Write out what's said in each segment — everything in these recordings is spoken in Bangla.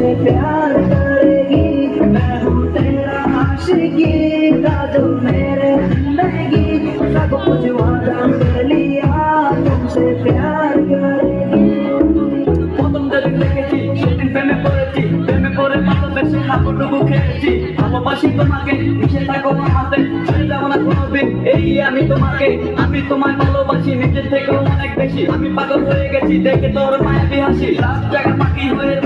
तुमसे प्यार करेगी मैं हूँ तेरा आशिकी का जो मेरे जिंदगी सब कुछ वादा कर लिया तुमसे प्यार करेगी প্রথম যেদিন দেখেছি সেদিন প্রেমে পড়েছি প্রেমে পড়ে ভালোবেসে হাবুডুবু খেয়েছি ভালোবাসি তোমাকে মিশে থাকো আমাতে ছেড়ে যাবো না কোনোদিন এই আমি তোমাকে আমি তোমায় ভালোবাসি নিজের থেকেও অনেক বেশি আমি পাগল হয়ে গেছি দেখে তোর মায়াবি হাসি রাত জায়গা পাখি হয়ে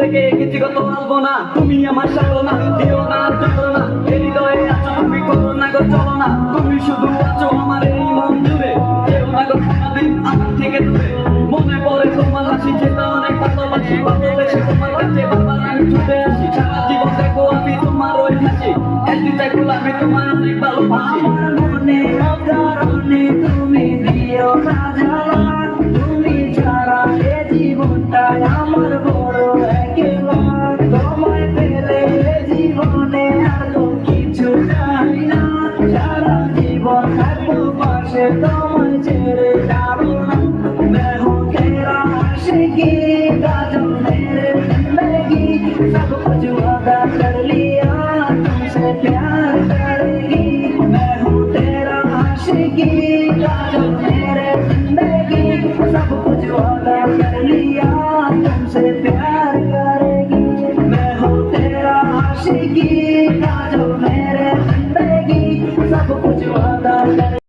থেকে কত আলবো না। তুমি আমার সালনা দিও না চলো না। এই হৃদয়ে আছো তুমি করো না গো, চলো না। তুমি শুধু আছো আমার এই মন জুড়ে। কেউ না গো, কোনোদিন আমার থেকে দূরে। মনে পড়ে তোমার হাসি, যেটা অনেক ভালোবাসি। ভালোবেসে তোমার কাছে বারবার আমি ছুটে আসি। সারা জীবন দেখো আমি তোমার ওই হাসি একদিন দেখো আমি তোমার অনেক ভালোবাসি। আমার মনে অকারণে তুমি দিও না তুমি ছাড়া এ জীবনটাই আমার বড় সারা জীবন থাকবো পাশে তোমায় ছেড়ে যাবো না मैं हूँ तेरा आशिकी गाजो मेरे ज़िंदगी सब कुछ वादा कर लिया तुमसे प्यार करेगी मैं हूँ तेरा आशिकी गाजो मेरे ज़िंदगी सब कुछ वादा कर लिया तुमसे प्यार करेगी मैं हूँ तेरा आशिकी।